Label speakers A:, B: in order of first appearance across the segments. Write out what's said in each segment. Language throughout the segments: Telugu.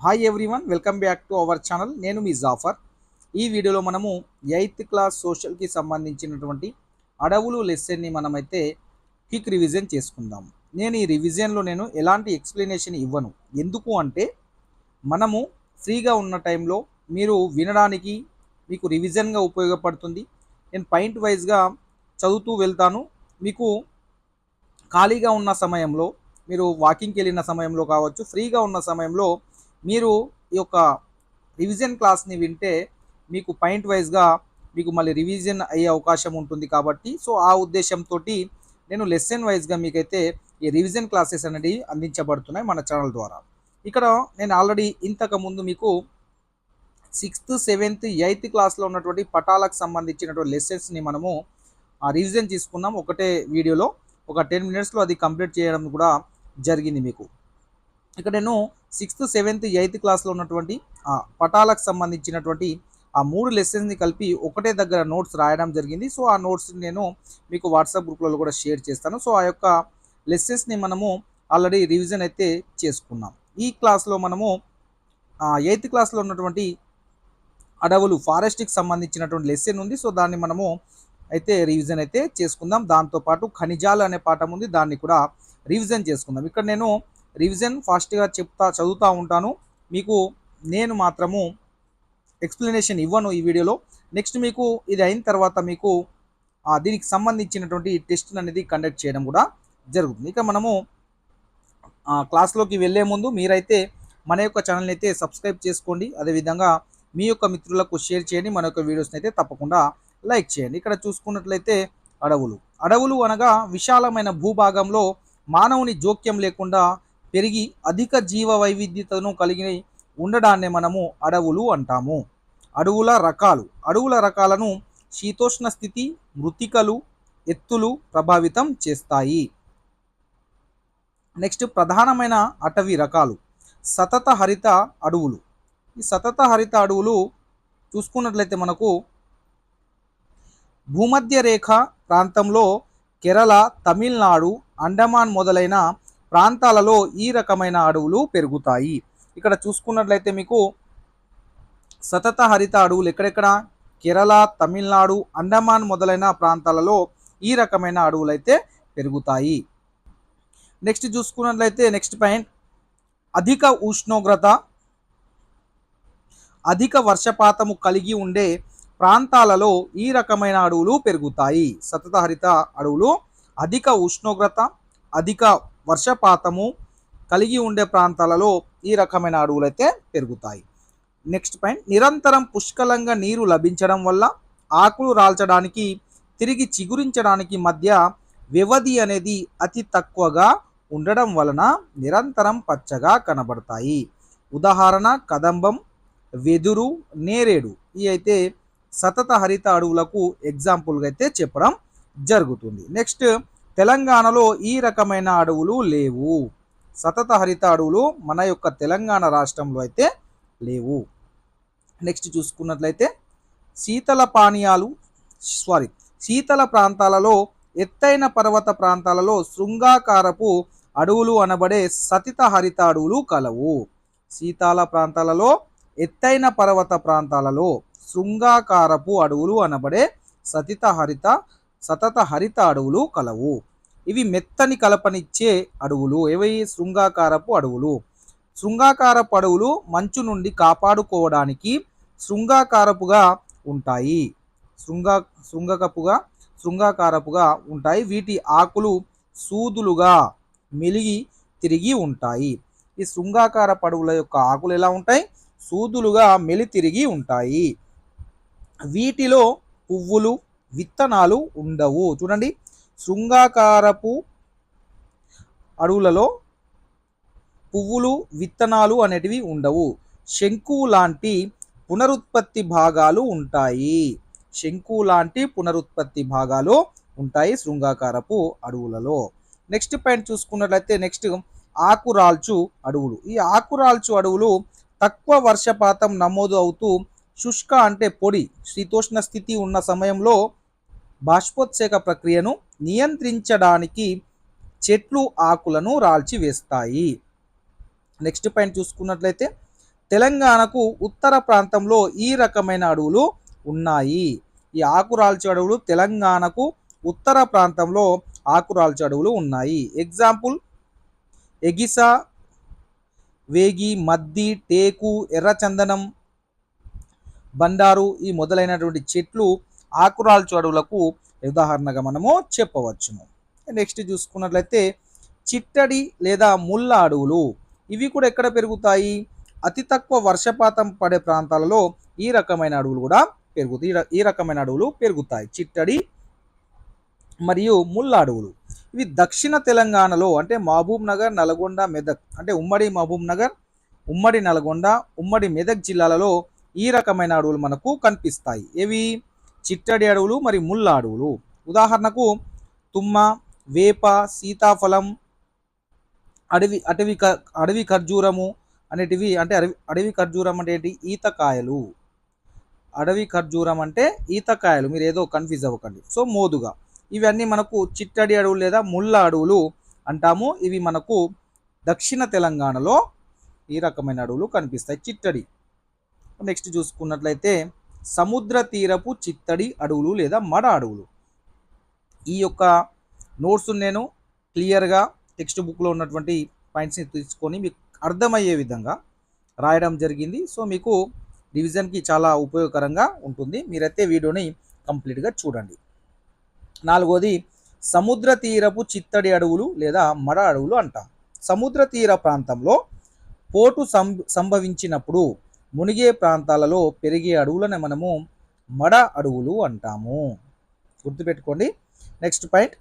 A: Hi everyone welcome back to our channel నేను మీ జాఫర్ ఈ వీడియోలో మనము ఎయిత్ క్లాస్ సోషల్కి సంబంధించినటువంటి అడవులు లెసన్ని మనమైతే క్విక్ రివిజన్ చేసుకుందాం. నేను ఈ రివిజన్లో నేను ఎలాంటి ఎక్స్ప్లెనేషన్ ఇవ్వను. ఎందుకు అంటే మనము ఫ్రీగా ఉన్న టైంలో మీరు వినడానికి మీకు రివిజన్గా ఉపయోగపడుతుంది. నేను పాయింట్ వైజ్గా చదువుతూ వెళ్తాను. మీకు ఖాళీగా ఉన్న సమయంలో మీరు వాకింగ్కి వెళ్ళిన సమయంలో కావచ్చు ఫ్రీగా ఉన్న సమయంలో మీరు ఈ యొక్క రివిజన్ క్లాస్ని వింటే మీకు పాయింట్ వైజ్గా మీకు మళ్ళీ రివిజన్ అయ్యే అవకాశం ఉంటుంది కాబట్టి సో ఆ ఉద్దేశంతో నేను లెసన్ వైజ్గా మీకైతే ఈ రివిజన్ క్లాసెస్ అనేవి అందించబడుతున్నాయి మన ఛానల్ ద్వారా. ఇక్కడ నేను ఆల్రెడీ ఇంతకుముందు మీకు సిక్స్త్ సెవెంత్ ఎయిత్ క్లాస్లో ఉన్నటువంటి పటాలకు సంబంధించినటువంటి లెసన్స్ని మనము రివిజన్ తీసుకున్నాం. ఒకటే వీడియోలో ఒక టెన్ మినిట్స్లో అది కంప్లీట్ చేయడం కూడా జరిగింది మీకు. ఇక్కడ నేను సిక్స్త్ సెవెంత్ ఎయిత్ క్లాస్లో ఉన్నటువంటి పటాలకు సంబంధించినటువంటి ఆ మూడు లెసన్స్ని కలిపి ఒకటే దగ్గర నోట్స్ రాయడం జరిగింది. సో ఆ నోట్స్ని నేను మీకు వాట్సాప్ గ్రూప్లలో కూడా షేర్ చేస్తాను. సో ఆ యొక్క లెసన్స్ని మనము ఆల్రెడీ రివిజన్ అయితే చేసుకున్నాం. ఈ క్లాస్లో మనము ఎయిత్ క్లాస్లో ఉన్నటువంటి అడవులు ఫారెస్ట్కి సంబంధించినటువంటి లెసన్ ఉంది. సో దాన్ని మనము అయితే రివిజన్ అయితే చేసుకుందాం. దాంతోపాటు ఖనిజాలు అనే పాఠం ఉంది. దాన్ని కూడా రివిజన్ చేసుకుందాం. ఇక్కడ నేను రివిజన్ ఫాస్ట్గా చెప్తా చదువుతూ ఉంటాను. మీకు నేను మాత్రము ఎక్స్ప్లెనేషన్ ఇవ్వను ఈ వీడియోలో. నెక్స్ట్ మీకు ఇది అయిన తర్వాత మీకు దీనికి సంబంధించినటువంటి టెస్ట్ అనేది కండక్ట్ చేయడం కూడా జరుగుతుంది. ఇక మనము క్లాస్లోకి వెళ్ళే ముందు మీరైతే మన యొక్క ఛానల్ని అయితే సబ్స్క్రైబ్ చేసుకోండి. అదేవిధంగా మీ యొక్క మిత్రులకు షేర్ చేయండి. మన యొక్క వీడియోస్ని అయితే తప్పకుండా లైక్ చేయండి. ఇక్కడ చూసుకున్నట్లయితే అడవులు. అడవులు అనగా విశాలమైన భూభాగంలో మానవుని జోక్యం లేకుండా పెరిగి అధిక జీవ వైవిధ్యతను కలిగి ఉండడాన్ని మనము అడవులు అంటాము. అడవుల రకాలు. అడవుల రకాలను శీతోష్ణ స్థితి మృతికలు ఎత్తులు ప్రభావితం చేస్తాయి. నెక్స్ట్ ప్రధానమైన అటవీ రకాలు. సతత హరిత అడవులు. ఈ సతత హరిత అడవులు చూసుకున్నట్లయితే మనకు భూమధ్య రేఖ ప్రాంతంలో కేరళ తమిళనాడు అండమాన్ మొదలైన ప్రాంతాలలో ఈ రకమైన అడవులు పెరుగుతాయి. ఇక్కడ చూసుకున్నట్లయితే మీకు సతత హరిత అడవులు ఎక్కడెక్కడ? కేరళ తమిళనాడు అండమాన్ మొదలైన ప్రాంతాలలో ఈ రకమైన అడవులు అయితే పెరుగుతాయి. నెక్స్ట్ చూసుకున్నట్లయితే నెక్స్ట్ పాయింట్. అధిక ఉష్ణోగ్రత అధిక వర్షపాతము కలిగి ఉండే ప్రాంతాలలో ఈ రకమైన అడవులు పెరుగుతాయి. సతత హరిత అడవులు అధిక ఉష్ణోగ్రత అధిక వర్షపాతము కలిగి ఉండే ప్రాంతాలలో ఈ రకమైన అడవులైతే పెరుగుతాయి. నెక్స్ట్ పాయింట్ నిరంతరం పుష్కలంగా నీరు లభించడం వల్ల ఆకులు రాల్చడానికి తిరిగి చిగురించడానికి మధ్య వ్యవధి అనేది అతి తక్కువగా ఉండడం వలన నిరంతరం పచ్చగా కనబడతాయి. ఉదాహరణ కదంబం వెదురు నేరేడు ఈ అయితే సతత హరిత అడవులకు ఎగ్జాంపుల్గా అయితే చెప్పడం జరుగుతుంది. నెక్స్ట్ తెలంగాణలో ఈ రకమైన అడవులు లేవు. సతత హరిత అడవులు మన యొక్క తెలంగాణ రాష్ట్రంలో అయితే లేవు. నెక్స్ట్ చూసుకున్నట్లయితే శీతల పానీయాలు సారీ శీతల ప్రాంతాలలో ఎత్తైన పర్వత ప్రాంతాలలో శృంగాకారపు అడవులు అనబడే సతిత హరిత అడవులు కలవు. శీతాల ప్రాంతాలలో ఎత్తైన పర్వత ప్రాంతాలలో శృంగాకారపు అడవులు అనబడే సతిత హరిత సతత హరిత అడవులు కలవు. ఇవి మెత్తని కలపనిచ్చే అడవులు. ఇవి శృంగాకారపు అడవులు. శృంగాకారపు అడవులు మంచు నుండి కాపాడుకోవడానికి శృంగాకారపుగా ఉంటాయి. శృంగా శృంగకపుగా శృంగాకారపుగా ఉంటాయి. వీటి ఆకులు సూదులుగా మెలిగి తిరిగి ఉంటాయి. ఈ శృంగాకార పడవుల యొక్క ఆకులు ఎలా ఉంటాయి? సూదులుగా మెలి తిరిగి ఉంటాయి. వీటిలో పువ్వులు విత్తనాలు ఉండవు. చూడండి. శృంగాకారపు అడవులలో పువ్వులు విత్తనాలు అనేటివి ఉండవు. శంకువు లాంటి పునరుత్పత్తి భాగాలు ఉంటాయి. శంకువు లాంటి పునరుత్పత్తి భాగాలు ఉంటాయి శృంగాకారపు అడవులలో నెక్స్ట్ పాయింట్ చూసుకున్నట్లయితే నెక్స్ట్ ఆకురాల్చు అడవులు ఈ ఆకురాల్చు అడవులు తక్కువ వర్షపాతం నమోదు అవుతూ శుష్క అంటే పొడి శీతోష్ణ స్థితి ఉన్న సమయంలో బాష్పోత్సేక ప్రక్రియను నియంత్రించడానికి చెట్లు ఆకులను రాల్చి వేస్తాయి. నెక్స్ట్ పాయింట్ చూసుకున్నట్లయితే తెలంగాణకు ఉత్తర ప్రాంతంలో ఈ రకమైన అడవులు ఉన్నాయి. ఈ ఆకురాల్చి అడవులు తెలంగాణకు ఉత్తర ప్రాంతంలో ఆకురాల్చి అడవులు ఉన్నాయి. ఎగ్జాంపుల్ ఎగిసా వేగి మద్ది టేకు ఎర్రచందనం బండారు ఈ మొదలైనటువంటి చెట్లు ఆకురాల్చు అడవులకు ఉదాహరణగా మనము చెప్పవచ్చును. నెక్స్ట్ చూసుకున్నట్లయితే చిట్టడి లేదా ముళ్ళ అడవులు ఇవి కూడా ఎక్కడ పెరుగుతాయి? అతి తక్కువ వర్షపాతం పడే ప్రాంతాలలో ఈ రకమైన అడవులు కూడా పెరుగుతాయి. ఈ ఈ రకమైన అడవులు పెరుగుతాయి. చిట్టడి మరియు ముళ్ళ అడవులు ఇవి దక్షిణ తెలంగాణలో అంటే మహబూబ్ నగర్ నల్గొండ మెదక్ అంటే ఉమ్మడి మహబూబ్ నగర్ ఉమ్మడి నల్గొండ ఉమ్మడి మెదక్ జిల్లాలలో ఈ రకమైన అడవులు మనకు కనిపిస్తాయి. ఏవి? చిట్టడి అడవులు మరియు ముళ్ళ అడవులు. ఉదాహరణకు తుమ్మ వేప సీతాఫలం అడవి అటవి క- అడవి ఖర్జూరము అనేటివి అంటే అడవి అడవి ఖర్జూరం అంటే ఏంటి? ఈతకాయలు అడవి ఖర్జూరం అంటే ఈతకాయలు మీరు ఏదో కన్ఫ్యూజ్ అవ్వకండి. సో మోదుగా. ఇవన్నీ మనకు చిట్టడి అడవులు లేదా ముళ్ళ అడవులు అంటాము. ఇవి మనకు దక్షిణ తెలంగాణలో ఈ రకమైన అడవులు కనిపిస్తాయి. చిట్టడి. నెక్స్ట్ చూసుకున్నట్లయితే సముద్ర తీరపు చిత్తడి అడవులు లేదా మడ అడవులు. ఈ యొక్క నోట్స్ నేను క్లియర్గా టెక్స్ట్ బుక్లో ఉన్నటువంటి పాయింట్స్ని తీసుకొని మీకు అర్థమయ్యే విధంగా రాయడం జరిగింది. సో మీకు రివిజన్కి చాలా ఉపయోగకరంగా ఉంటుంది. మీరైతే వీడియోని కంప్లీట్గా చూడండి. నాలుగోది సముద్ర తీరపు చిత్తడి అడవులు లేదా మడ అడవులు అంటాం. సముద్ర తీర ప్రాంతంలో పోటు సం సంభవించినప్పుడు మునిగే ప్రాంతాలలో పెరిగే అడవులను మనము మడ అడవులు అంటాము. గుర్తుపెట్టుకోండి. Next point.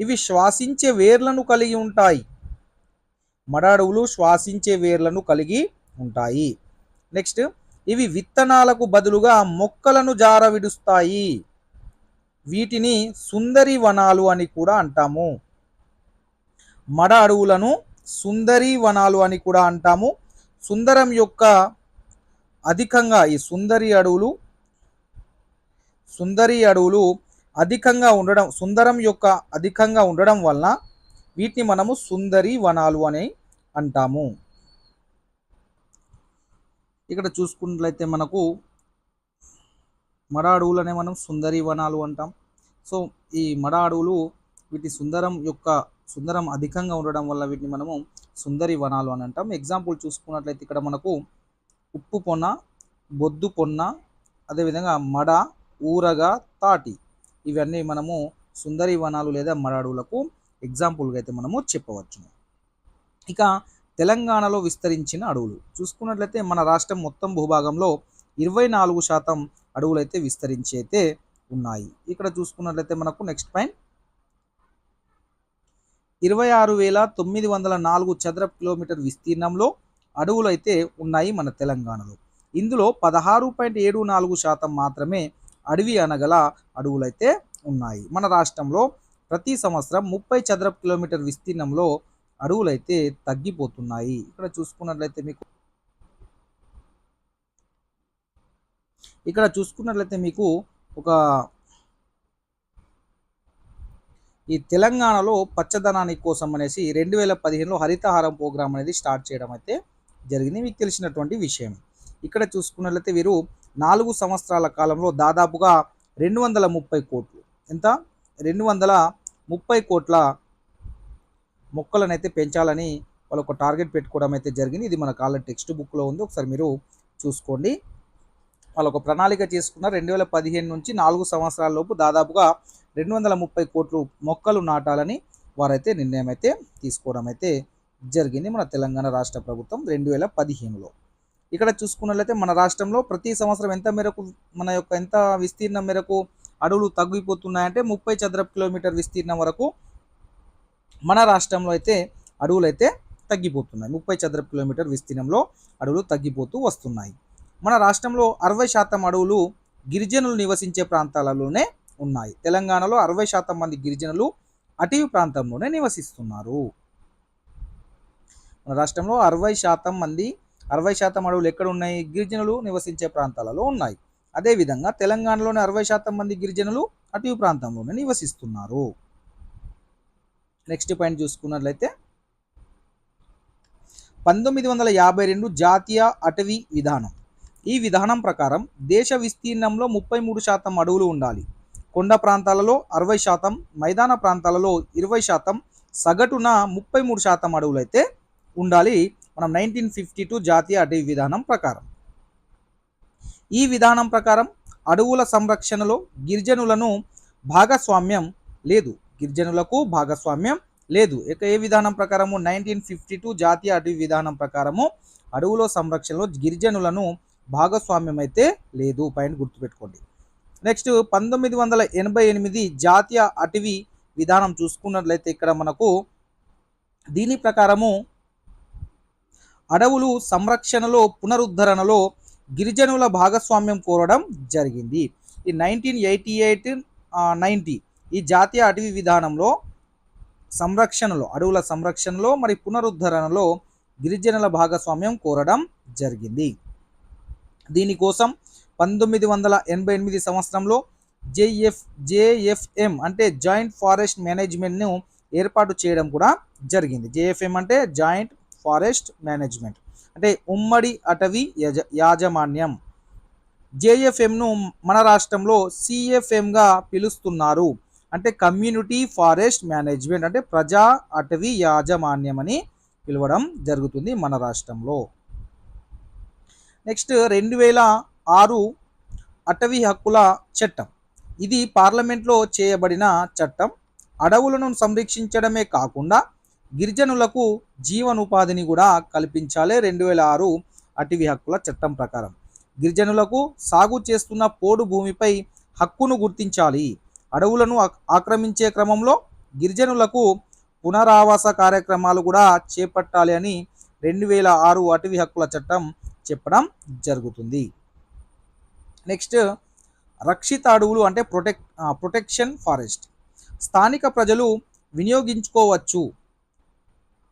A: ఇవి శ్వాసించే వేర్లను కలిగి ఉంటాయి. మడ అడవులు శ్వాసించే వేర్లను కలిగి ఉంటాయి. నెక్స్ట్. ఇవి విత్తనాలకు బదులుగా మొక్కలను జార విడుస్తాయి వీటిని సుందరి వనాలు అని కూడా అంటాము. మడ అడవులను సుందరి వనాలు అని కూడా అంటాము. సుందరం యొక్క అధికంగా ఈ సుందరి అడవులు సుందరి అడవులు అధికంగా ఉండడం సుందరం యొక్క అధికంగా ఉండడం వలన వీటిని మనము సుందరి వనాలు అని అంటాము. ఇక్కడ చూసుకున్నట్లయితే మనకు మడ అడవులనే మనం సుందరి వనాలు అంటాం. సో ఈ మడ అడవులు వీటి సుందరం యొక్క సుందరం అధికంగా ఉండడం వల్ల వీటిని మనము సుందరి వనాలు అని అంటాం. ఎగ్జాంపుల్ చూసుకున్నట్లయితే ఇక్కడ మనకు ఉప్పు పొన్న బొద్దు పొన్న అదేవిధంగా మడ ఊరగ తాటి. ఇవన్నీ మనము సుందరి వనాలు లేదా మడ అడవులకు ఎగ్జాంపుల్గా అయితే మనము చెప్పవచ్చు. ఇక తెలంగాణలో విస్తరించిన అడవులు. చూసుకున్నట్లయితే మన రాష్ట్రం మొత్తం భూభాగంలో ఇరవై నాలుగు శాతం అడవులు అయితే విస్తరించి అయితే ఉన్నాయి. ఇక్కడ చూసుకున్నట్లయితే మనకు నెక్స్ట్ పాయింట్ ఇరవై ఆరు వేల తొమ్మిది వందల నాలుగు చదరపు కిలోమీటర్ విస్తీర్ణంలో అడవులు అయితే ఉన్నాయి మన తెలంగాణలో. ఇందులో పదహారు పాయింట్ ఏడు నాలుగు శాతం మాత్రమే అడవి అనగల అడవులైతే ఉన్నాయి. మన రాష్ట్రంలో ప్రతి సంవత్సరం ముప్పై చదరపు కిలోమీటర్ విస్తీర్ణంలో అడవులైతే తగ్గిపోతున్నాయి. ఇక్కడ చూసుకున్నట్లయితే మీకు ఇక్కడ చూసుకున్నట్లయితే మీకు ఒక ఈ తెలంగాణలో పచ్చదనానికి కోసం అనేసి రెండు వేల పదిహేనులో హరితహారం ప్రోగ్రామ్ అనేది స్టార్ట్ చేయడం అయితే జరిగింది. మీకు తెలిసినటువంటి విషయం. ఇక్కడ చూసుకున్నట్లయితే వీరు నాలుగు సంవత్సరాల కాలంలో దాదాపుగా రెండు వందల ముప్పై కోట్లు. ఎంత? రెండు వందల ముప్పై కోట్ల మొక్కలను అయితే పెంచాలని వాళ్ళు ఒక టార్గెట్ పెట్టుకోవడం అయితే జరిగింది. ఇది మన కాలం టెక్స్ట్ బుక్లో ఉంది. ఒకసారి మీరు చూసుకోండి. వాళ్ళు ఒక ప్రణాళిక చేసుకున్న రెండు వేల పదిహేను నుంచి నాలుగు సంవత్సరాల లోపు దాదాపుగా రెండు వందల ముప్పై కోట్లు మొక్కలు నాటాలని వారైతే నిర్ణయం అయితే తీసుకోవడం అయితే జరిగింది మన తెలంగాణ రాష్ట్ర ప్రభుత్వం రెండు వేల పదిహేనులో. ఇక్కడ చూసుకున్నట్లయితే మన రాష్ట్రంలో ప్రతి సంవత్సరం ఎంత మేరకు మన యొక్క ఎంత విస్తీర్ణం మేరకు అడవులు తగ్గిపోతున్నాయంటే ముప్పై చదరపు కిలోమీటర్ విస్తీర్ణం వరకు మన రాష్ట్రంలో అయితే అడవులు అయితే తగ్గిపోతున్నాయి. ముప్పై చదరపు కిలోమీటర్ విస్తీర్ణంలో అడవులు తగ్గిపోతూ వస్తున్నాయి. మన రాష్ట్రంలో అరవై శాతం అడవులు గిరిజనులు నివసించే ప్రాంతాలలోనే ఉన్నాయి. తెలంగాణలో అరవై శాతం మంది గిరిజనులు అటవీ ప్రాంతంలోనే నివసిస్తున్నారు. రాష్ట్రంలో అరవై శాతం మంది అరవై శాతం అడవులు ఎక్కడ ఉన్నాయి? గిరిజనులు నివసించే ప్రాంతాలలో ఉన్నాయి. అదేవిధంగా తెలంగాణలోని అరవై శాతం మంది గిరిజనులు అటవీ ప్రాంతంలోనే నివసిస్తున్నారు. నెక్స్ట్ పాయింట్ చూసుకున్నట్లయితే పంతొమ్మిది వందల యాభై రెండు జాతీయ అటవీ విధానం. ఈ విధానం ప్రకారం దేశ విస్తీర్ణంలో ముప్పై మూడు శాతం అడవులు ఉండాలి. కొండ ప్రాంతాలలో అరవై శాతం మైదాన ప్రాంతాలలో ఇరవై శాతం సగటున ముప్పై మూడు శాతం అడవులు అయితే ఉండాలి. మనం నైన్టీన్ ఫిఫ్టీ టూ జాతీయ అటవీ విధానం ప్రకారం. ఈ విధానం ప్రకారం అడవుల సంరక్షణలో గిరిజనులను భాగస్వామ్యం లేదు. గిరిజనులకు భాగస్వామ్యం లేదు. ఇక ఏ విధానం ప్రకారము? నైన్టీన్ ఫిఫ్టీ టూ జాతీయ అటవీ విధానం ప్రకారము అడవుల సంరక్షణలో గిరిజనులను భాగస్వామ్యం అయితే లేదు. పైన గుర్తుపెట్టుకోండి. నెక్స్ట్ పంతొమ్మిది వందల ఎనభై ఎనిమిది జాతీయ అటవీ విధానం చూసుకున్నట్లయితే ఇక్కడ మనకు దీని ప్రకారము అడవులు సంరక్షణలో పునరుద్ధరణలో గిరిజనుల భాగస్వామ్యం కోరడం జరిగింది. ఈ నైన్టీన్ ఎయిటీ ఎయిట్ నైంటీ ఈ జాతీయ అటవీ విధానంలో సంరక్షణలో అడవుల సంరక్షణలో మరి పునరుద్ధరణలో గిరిజనుల భాగస్వామ్యం కోరడం జరిగింది. దీనికోసం పంతొమ్మిది వందల ఎనభై ఎనిమిది సంవత్సరంలో జేఎఫ్ జేఎఫ్ఎం అంటే జాయింట్ ఫారెస్ట్ మేనేజ్మెంట్ను ఏర్పాటు చేయడం కూడా జరిగింది. జేఎఫ్ఎం అంటే జాయింట్ ఫారెస్ట్ మేనేజ్మెంట్. అంటే ఉమ్మడి అటవీ యజ యాజమాన్యం. జేఎఫ్ఎంను మన రాష్ట్రంలో సిఎఫ్ఎంగా పిలుస్తున్నారు. అంటే కమ్యూనిటీ ఫారెస్ట్ మేనేజ్మెంట్ అంటే ప్రజా అటవీ యాజమాన్యం అని పిలవడం జరుగుతుంది మన రాష్ట్రంలో. నెక్స్ట్ రెండు వేల ఆరు అటవీ హక్కుల చట్టం. ఇది పార్లమెంట్లో చేయబడిన చట్టం. అడవులను సంరక్షించడమే కాకుండా గిరిజనులకు జీవనోపాధిని కూడా కల్పించాలి రెండు వేల ఆరు అటవీ హక్కుల చట్టం ప్రకారం. గిరిజనులకు సాగు చేస్తున్న పోడు భూమిపై హక్కును గుర్తించాలి. అడవులను ఆక్రమించే క్రమంలో గిరిజనులకు పునరావాస కార్యక్రమాలు కూడా చేపట్టాలి అని రెండు వేల ఆరు అటవీ హక్కుల చట్టం చెప్పడం జరుగుతుంది. నెక్స్ట్ రక్షిత అడవులు అంటే ప్రొటెక్ ప్రొటెక్షన్ ఫారెస్ట్. స్థానిక ప్రజలు వినియోగించుకోవచ్చు.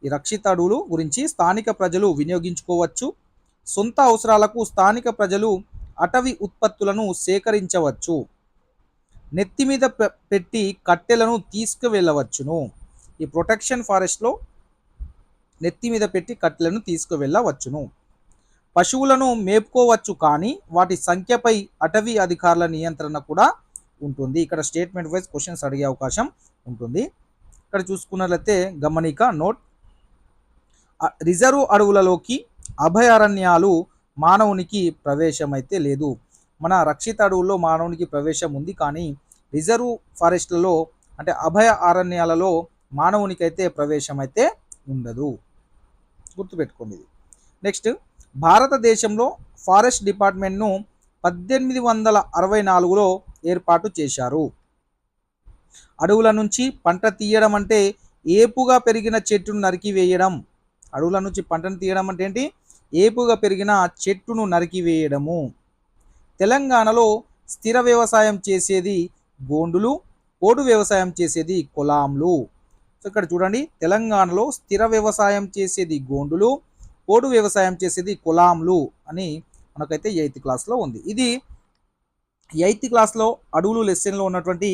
A: ఈ రక్షిత అడవులు గురించి స్థానిక ప్రజలు వినియోగించుకోవచ్చు. సొంత అవసరాలకు స్థానిక ప్రజలు అటవీ ఉత్పత్తులను సేకరించవచ్చు. నెత్తి మీద పెట్టి కట్టెలను తీసుకువెళ్ళవచ్చును. ఈ ప్రొటెక్షన్ ఫారెస్ట్లో నెత్తి మీద పెట్టి కట్టెలను తీసుకువెళ్ళవచ్చును. పశువులను మేపుకోవచ్చు కానీ వాటి సంఖ్యపై అటవీ అధికారుల నియంత్రణ కూడా ఉంటుంది. ఇక్కడ స్టేట్మెంట్ వైజ్ క్వశ్చన్స్ అడిగే అవకాశం ఉంటుంది. ఇక్కడ చూసుకున్నట్లయితే గమనిక నోట్. రిజర్వ్ అడవులలోకి అభయారణ్యాలు మానవునికి ప్రవేశం అయితే లేదు. మన రక్షిత అడవుల్లో మానవునికి ప్రవేశం ఉంది కానీ రిజర్వ్ ఫారెస్ట్లలో అంటే అభయ అరణ్యాలలో మానవునికి అయితే ప్రవేశం అయితే ఉండదు. గుర్తుపెట్టుకోండి ఇది. నెక్స్ట్ భారతదేశంలో ఫారెస్ట్ డిపార్ట్మెంట్ను పద్దెనిమిది వందల అరవై నాలుగులో ఏర్పాటు చేశారు. అడవుల నుంచి పంట తీయడం అంటే ఏపుగా పెరిగిన చెట్టును నరికివేయడం అడవుల నుంచి పంటను తీయడం అంటే ఏంటి? ఏపుగా పెరిగిన చెట్టును నరికివేయడము తెలంగాణలో స్థిర వ్యవసాయం చేసేది గోండులు పోడు వ్యవసాయం చేసేది కొలాంలు. సో ఇక్కడ చూడండి తెలంగాణలో స్థిర వ్యవసాయం చేసేది గోండులు పోడు వ్యవసాయం చేసేది కొలాంలు అని మనకైతే ఎయిత్ క్లాస్లో ఉంది. ఇది ఎయిత్ క్లాస్లో అడవులు లెసన్లో ఉన్నటువంటి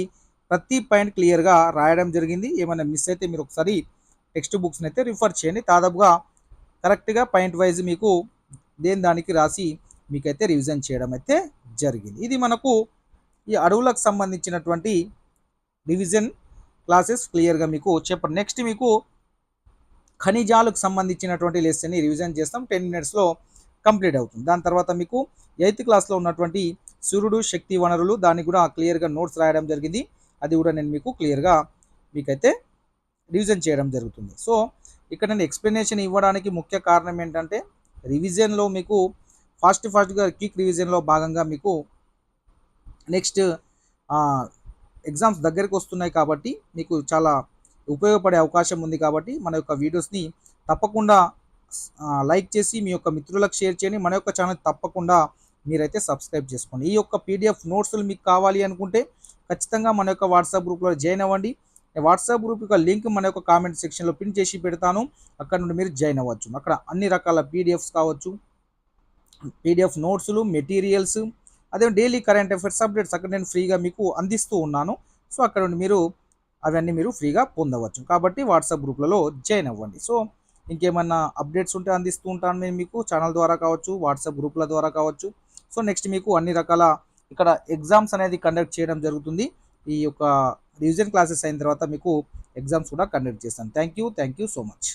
A: ప్రతి పాయింట్ క్లియర్గా రాయడం జరిగింది. ఏమైనా మిస్ అయితే మీరు ఒకసారి టెక్స్ట్ బుక్స్ని అయితే రిఫర్ చేయండి. దాదాపుగా కరెక్ట్గా పాయింట్ వైజ్ మీకు దేని దానికి రాసి మీకైతే రివిజన్ చేయడం అయితే జరిగింది. ఇది మనకు ఈ అడవులకు సంబంధించినటువంటి రివిజన్ క్లాసెస్ క్లియర్గా మీకు చెప్పండి నెక్స్ట్ మీకు ఖనిజాలకు సంబంధించినటువంటి లెసన్ని రివిజన్ చేస్తాం. టెన్ మినిట్స్లో కంప్లీట్ అవుతుంది. దాని తర్వాత మీకు ఎయిత్ క్లాస్లో ఉన్నటువంటి సూర్యుడు శక్తి వనరులు దాన్ని కూడా క్లియర్గా నోట్స్ రాయడం జరిగింది. అది కూడా నేను మీకు క్లియర్గా మీకైతే రివిజన్ చేయడం జరుగుతుంది. సో ఇక్కడ నేను ఎక్స్ప్లెనేషన్ ఇవ్వడానికి ముఖ్య కారణం ఏంటంటే రివిజన్లో మీకు ఫాస్ట్ ఫాస్ట్గా క్విక్ రివిజన్లో భాగంగా మీకు నెక్స్ట్ ఎగ్జామ్స్ దగ్గరికి వస్తున్నాయి కాబట్టి మీకు చాలా ఉపయోగపడే అవకాశం ఉంది కాబట్టి మన యొక్క వీడియోస్ని తప్పకుండా లైక్ చేసి మీ యొక్క మిత్రులకు షేర్ చేయండి. మన యొక్క ఛానల్ తప్పకుండా మీరైతే సబ్స్క్రైబ్ చేసుకోండి. ఈ యొక్క పీడిఎఫ్ నోట్స్లు మీకు కావాలి అనుకుంటే ఖచ్చితంగా మన యొక్క వాట్సాప్ గ్రూప్లో జాయిన్ అవ్వండి. వాట్సాప్ గ్రూప్ యొక్క లింక్ మన యొక్క కామెంట్ సెక్షన్లో పిన్ చేసి పెడతాను. అక్కడ నుండి మీరు జాయిన్ అవ్వచ్చు. అక్కడ అన్ని రకాల పీడిఎఫ్స్ కావచ్చు పీడిఎఫ్ నోట్స్లు మెటీరియల్స్ అదే డైలీ కరెంట్ అఫైర్స్ అప్డేట్స్ అక్కడ నేను ఫ్రీగా మీకు అందిస్తూ ఉన్నాను. సో అక్కడ నుండి మీరు అవన్నీ మీరు ఫ్రీగా పొందవచ్చు. కాబట్టి వాట్సాప్ గ్రూప్లలో జాయిన్ అవ్వండి. సో ఇంకేమన్నా అప్డేట్స్ ఉంటే అందిస్తూ ఉంటాను నేను మీకు. ఛానల్ ద్వారా కావచ్చు వాట్సాప్ గ్రూప్ల ద్వారా కావచ్చు. సో నెక్స్ట్ మీకు అన్ని రకాల ఇక్కడ ఎగ్జామ్స్ అనేది కండక్ట్ చేయడం జరుగుతుంది. ఈ యొక్క రివిజన్ క్లాసెస్ అయిన తర్వాత మీకు ఎగ్జామ్స్ కూడా కండక్ట్ చేస్తాను. Thank you thank you so much